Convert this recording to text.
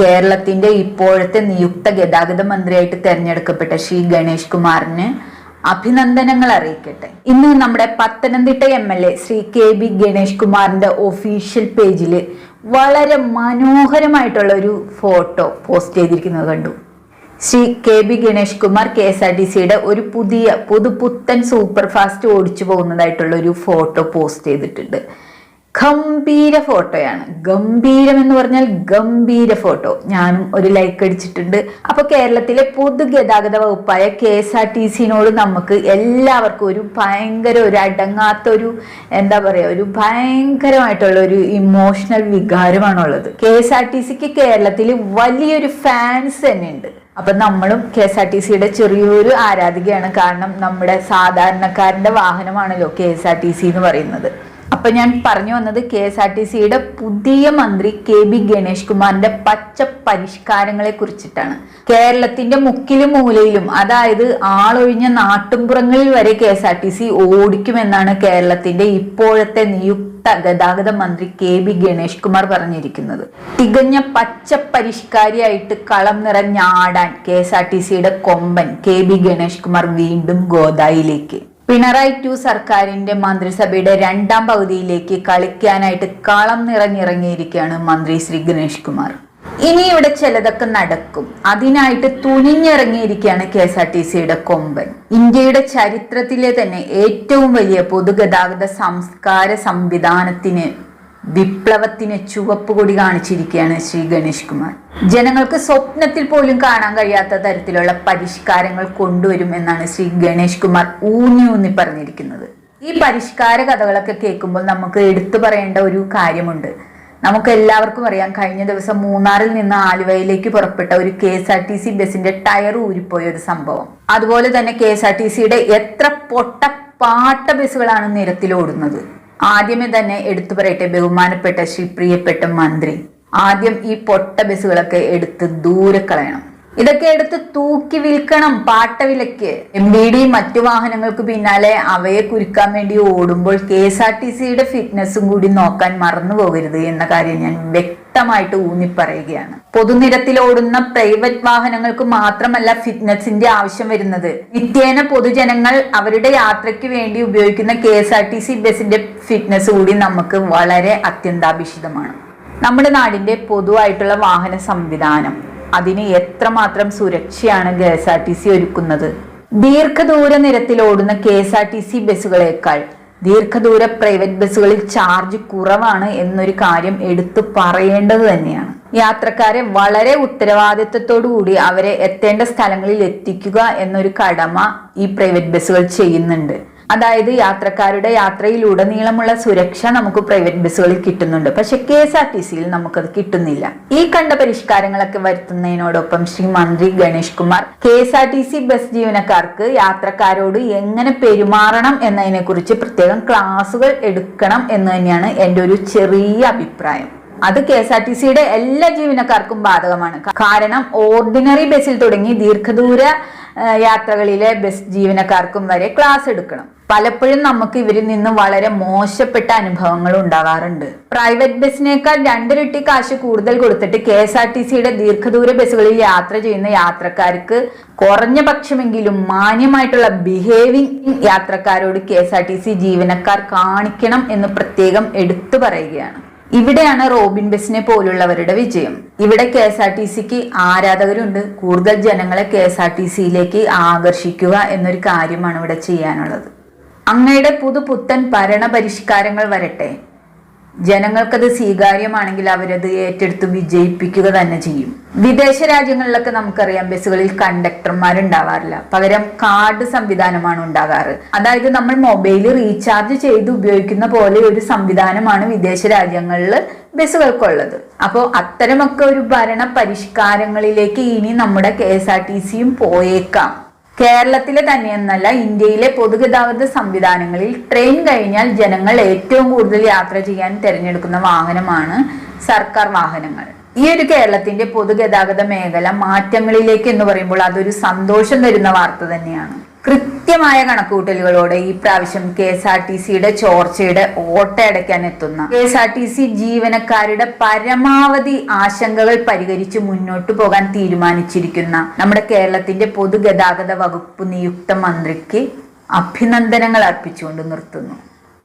കേരളത്തിന്റെ ഇപ്പോഴത്തെ നിയുക്ത ഗതാഗത മന്ത്രിയായിട്ട് തെരഞ്ഞെടുക്കപ്പെട്ട ശ്രീ ഗണേഷ് കുമാറിന് അഭിനന്ദനങ്ങൾ അറിയിക്കട്ടെ. ഇന്ന് നമ്മുടെ Pathanamthitta M L A Shri K B Ganesh കുമാറിന്റെ ഒഫീഷ്യൽ പേജിൽ വളരെ മനോഹരമായിട്ടുള്ള ഒരു ഫോട്ടോ പോസ്റ്റ് ചെയ്തിരിക്കുന്നത് കണ്ടു. Shri K B Ganesh Kumar K S R T സിയുടെ ഒരു പുതിയ പുതുപുത്തൻ സൂപ്പർ ഫാസ്റ്റ് ഓടിച്ചു പോകുന്നതായിട്ടുള്ള ഒരു ഫോട്ടോ പോസ്റ്റ് ചെയ്തിട്ടുണ്ട്. ഗംഭീര ഫോട്ടോയാണ്. ഗംഭീരം എന്ന് പറഞ്ഞാൽ ഗംഭീര ഫോട്ടോ. ഞാനും ഒരു ലൈക്ക് അടിച്ചിട്ടുണ്ട്. അപ്പൊ കേരളത്തിലെ പൊതുഗതാഗത വകുപ്പായ കെ എസ് ആർ ടി സിനോട് നമുക്ക് എല്ലാവർക്കും ഒരു ഭയങ്കര ഒരു അടങ്ങാത്ത ഒരു എന്താ പറയാ ഒരു ഭയങ്കരമായിട്ടുള്ള ഒരു ഇമോഷണൽ വികാരമാണുള്ളത്. കെ എസ് ആർ ടി സിക്ക് കേരളത്തിൽ വലിയൊരു ഫാൻസ് തന്നെ ഉണ്ട് അപ്പൊ നമ്മളും കെ എസ് ആർ ടി സിയുടെ ചെറിയൊരു ആരാധികയാണ്. കാരണം നമ്മുടെ സാധാരണക്കാരന്റെ വാഹനമാണല്ലോ K S R T C എന്ന് പറയുന്നത്. അപ്പൊ ഞാൻ പറഞ്ഞു വന്നത് കെ എസ് ആർ ടി സിയുടെ പുതിയ മന്ത്രി കെ ബി ഗണേഷ് കുമാറിന്റെ പച്ച പരിഷ്കാരങ്ങളെ കുറിച്ചിട്ടാണ്. കേരളത്തിന്റെ മുക്കിലും മൂലയിലും അതായത് ആളൊഴിഞ്ഞ നാട്ടുംപുറങ്ങളിൽ വരെ K S R T C ഓടിക്കുമെന്നാണ് കേരളത്തിന്റെ ഇപ്പോഴത്തെ നിയുക്ത ഗതാഗത മന്ത്രി കെ ബി ഗണേഷ് കുമാർ പറഞ്ഞിരിക്കുന്നത്. തികഞ്ഞ പച്ച പരിഷ്കാരിയായിട്ട് കളം നിറഞ്ഞാടാൻ കെ എസ് ആർ ടി സിയുടെ കൊമ്പൻ കെ ബി ഗണേഷ് കുമാർ വീണ്ടും ഗോദായിലേക്ക്. പിണറായി ടു സർക്കാരിന്റെ മന്ത്രിസഭയുടെ രണ്ടാം പകുതിയിലേക്ക് കളിക്കാനായിട്ട് കളം നിറഞ്ഞിറങ്ങിയിരിക്കുകയാണ് മന്ത്രി ശ്രീ ഗണേഷ് കുമാർ. ഇനി ഇവിടെ ചിലതൊക്കെ നടക്കും. അതിനായിട്ട് തുനിഞ്ഞിറങ്ങിയിരിക്കുകയാണ് കെ എസ് ആർ ടി സിയുടെ കൊമ്പൻ. ഇന്ത്യയുടെ ചരിത്രത്തിലെ തന്നെ ഏറ്റവും വലിയ പൊതുഗതാഗത സംസ്കാര സംവിധാനത്തിന് വിപ്ലവത്തിന് ചുവപ്പ് കൊടി കാണിച്ചിരിക്കുകയാണ് ശ്രീ ഗണേഷ് കുമാർ. ജനങ്ങൾക്ക് സ്വപ്നത്തിൽ പോലും കാണാൻ കഴിയാത്ത തരത്തിലുള്ള പരിഷ്കാരങ്ങൾ കൊണ്ടുവരും എന്നാണ് ശ്രീ ഗണേഷ് കുമാർ ഊന്നി ഊന്നി പറഞ്ഞിരിക്കുന്നത്. ഈ പരിഷ്കാര കഥകളൊക്കെ കേൾക്കുമ്പോൾ നമുക്ക് എടുത്തു പറയേണ്ട ഒരു കാര്യമുണ്ട്. നമുക്ക് എല്ലാവർക്കും അറിയാം കഴിഞ്ഞ ദിവസം മൂന്നാറിൽ നിന്ന് ആലുവയിലേക്ക് പുറപ്പെട്ട ഒരു K S R T C ബസിന്റെ ടയർ ഊരിപ്പോയ ഒരു സംഭവം. അതുപോലെ തന്നെ കെ എസ് ആർ ടി സിയുടെ എത്ര പൊട്ട പാട്ട ബസ്സുകളാണ് നിരത്തിലോടുന്നത്. ആദ്യമേ തന്നെ എടുത്തു പറയട്ടെ ബഹുമാനപ്പെട്ട ശ്രീ പ്രിയപ്പെട്ട മന്ത്രി. ആദ്യം ഈ പൊട്ട ബസ്സുകളൊക്കെ എടുത്ത് ദൂരെ കളയണം. ഇതൊക്കെ എടുത്ത് തൂക്കി വിൽക്കണം പാട്ടവിലയ്ക്ക്. എം ബി ഡി മറ്റു വാഹനങ്ങൾക്ക് പിന്നാലെ അവയെ കുരുക്കാൻ വേണ്ടി ഓടുമ്പോൾ കെ എസ് ആർ ടി സിയുടെ ഫിറ്റ്നസ്സും കൂടി നോക്കാൻ മറന്നു പോകരുത് എന്ന കാര്യം ഞാൻ വ്യക്തമായിട്ട് ഊന്നി പറയുകയാണ് പൊതുനിരത്തിൽ ഓടുന്ന പ്രൈവറ്റ് വാഹനങ്ങൾക്ക് മാത്രമല്ല ഫിറ്റ്നസിന്റെ ആവശ്യം വരുന്നത്. നിത്യേന പൊതുജനങ്ങൾ അവരുടെ യാത്രയ്ക്ക് വേണ്ടി ഉപയോഗിക്കുന്ന K S R T C ബസിന്റെ ഫിറ്റ്നസ് കൂടി നമുക്ക് വളരെ അത്യന്താപേക്ഷിതമാണ്. നമ്മുടെ നാടിന്റെ പൊതുവായിട്ടുള്ള വാഹന സംവിധാനം അതിന് എത്രമാത്രം സുരക്ഷയാണ് K S R T C ഒരുക്കുന്നത്? ദീർഘദൂര നിരത്തിൽ ഓടുന്ന K S R T C ബസ്സുകളേക്കാൾ ദീർഘദൂര പ്രൈവറ്റ് ബസ്സുകളിൽ ചാർജ് കുറവാണ് എന്നൊരു കാര്യം എടുത്തു പറയേണ്ടത് തന്നെയാണ്. യാത്രക്കാരെ വളരെ കൂടി അവരെ എത്തേണ്ട സ്ഥലങ്ങളിൽ എത്തിക്കുക എന്നൊരു കടമ ഈ പ്രൈവറ്റ് ബസ്സുകൾ ചെയ്യുന്നുണ്ട്. അതായത് യാത്രക്കാരുടെ യാത്രയിലുടനീളമുള്ള സുരക്ഷ നമുക്ക് പ്രൈവറ്റ് ബസ്സുകളിൽ കിട്ടുന്നുണ്ട്. പക്ഷെ കെ എസ് ആർ ടി സിയിൽ നമുക്കത് കിട്ടുന്നില്ല. ഈ കണ്ട പരിഷ്കാരങ്ങളൊക്കെ വരുത്തുന്നതിനോടൊപ്പം ശ്രീ മന്ത്രി Ganesh Kumar K S R T C bus ജീവനക്കാർക്ക് യാത്രക്കാരോട് എങ്ങനെ പെരുമാറണം എന്നതിനെ കുറിച്ച് പ്രത്യേകം ക്ലാസുകൾ എടുക്കണം എന്ന് തന്നെയാണ് എന്റെ ഒരു ചെറിയ അഭിപ്രായം. അത് കെ എസ് ആർ ടി സിയുടെ എല്ലാ ജീവനക്കാർക്കും ബാധകമാണ്. കാരണം ഓർഡിനറി ബസ്സിൽ തുടങ്ങി ദീർഘദൂര യാത്രകളിലെ ബസ് ജീവനക്കാർക്കും വരെ ക്ലാസ് എടുക്കണം. പലപ്പോഴും നമുക്ക് ഇവരിൽ നിന്ന് വളരെ മോശപ്പെട്ട അനുഭവങ്ങൾ ഉണ്ടാകാറുണ്ട്. പ്രൈവറ്റ് ബസ്സിനേക്കാൾ രണ്ടിരട്ടി കാശ് കൂടുതൽ കൊടുത്തിട്ട് കെ എസ് ആർ ടി സിയുടെ ദീർഘദൂര ബസ്സുകളിൽ യാത്ര ചെയ്യുന്ന യാത്രക്കാർക്ക് കുറഞ്ഞ പക്ഷമെങ്കിലും മാന്യമായിട്ടുള്ള behaving യാത്രക്കാരോട് K S R T C ജീവനക്കാർ കാണിക്കണം എന്ന് പ്രത്യേകം എടുത്തു പറയുകയാണ്. ഇവിടെയാണ് റോബിൻ ബസ്സിനെ പോലുള്ളവരുടെ വിജയം. ഇവിടെ കെ എസ് ആർ ടി സിക്ക് ആരാധകരുണ്ട്. കൂടുതൽ ജനങ്ങളെ കെ എസ് ആർ ടി സിയിലേക്ക് ആകർഷിക്കുക എന്നൊരു കാര്യമാണ് ഇവിടെ ചെയ്യാനുള്ളത്. അങ്ങയുടെ പുതുപുത്തൻ ഭരണ പരിഷ്കാരങ്ങൾ വരട്ടെ. ജനങ്ങൾക്കത് സ്വീകാര്യമാണെങ്കിൽ അവരത് ഏറ്റെടുത്ത് വിജയിപ്പിക്കുക തന്നെ ചെയ്യും. വിദേശ രാജ്യങ്ങളിലൊക്കെ നമുക്കറിയാം ബസ്സുകളിൽ കണ്ടക്ടർമാരുണ്ടാവാറില്ല. പകരം കാർഡ് സംവിധാനമാണ് ഉണ്ടാകാറ്. അതായത് നമ്മൾ മൊബൈൽ റീചാർജ് ചെയ്ത് ഉപയോഗിക്കുന്ന പോലെ ഒരു സംവിധാനമാണ് വിദേശ രാജ്യങ്ങളിൽ ബസ്സുകൾക്കുള്ളത്. അപ്പോൾ അത്തരമൊക്കെ ഒരു ഭരണ പരിഷ്കാരങ്ങളിലേക്ക് ഇനി നമ്മുടെ കെ എസ് ആർ ടി സിയും പോയേക്കാം. കേരളത്തിലെ തന്നെയെന്നല്ല ഇന്ത്യയിലെ പൊതുഗതാഗത സംവിധാനങ്ങളിൽ ട്രെയിൻ കഴിഞ്ഞാൽ ജനങ്ങൾ ഏറ്റവും കൂടുതൽ യാത്ര ചെയ്യാൻ തിരഞ്ഞെടുക്കുന്ന വാഹനമാണ് സർക്കാർ വാഹനങ്ങൾ. ഈ ഒരു കേരളത്തിന്റെ പൊതുഗതാഗത മേഖല മാറ്റങ്ങളിലേക്ക് എന്ന് പറയുമ്പോൾ അതൊരു സന്തോഷം തരുന്ന വാർത്ത തന്നെയാണ്. കൃത്യമായ കണക്കുകൂട്ടലുകളോടെ ഈ പ്രാവശ്യം കെ എസ് ആർ ടി സിയുടെ ചോർച്ചയുടെ ഓട്ടയടയ്ക്കാൻ എത്തുന്ന K S R T C ജീവനക്കാരുടെ പരമാവധി ആശങ്കകൾ പരിഹരിച്ച് മുന്നോട്ടു പോകാൻ തീരുമാനിച്ചിരിക്കുന്ന നമ്മുടെ കേരളത്തിന്റെ പൊതുഗതാഗത വകുപ്പ് നിയുക്ത മന്ത്രിക്ക് അഭിനന്ദനങ്ങൾ അർപ്പിച്ചുകൊണ്ട് നിർത്തുന്നു.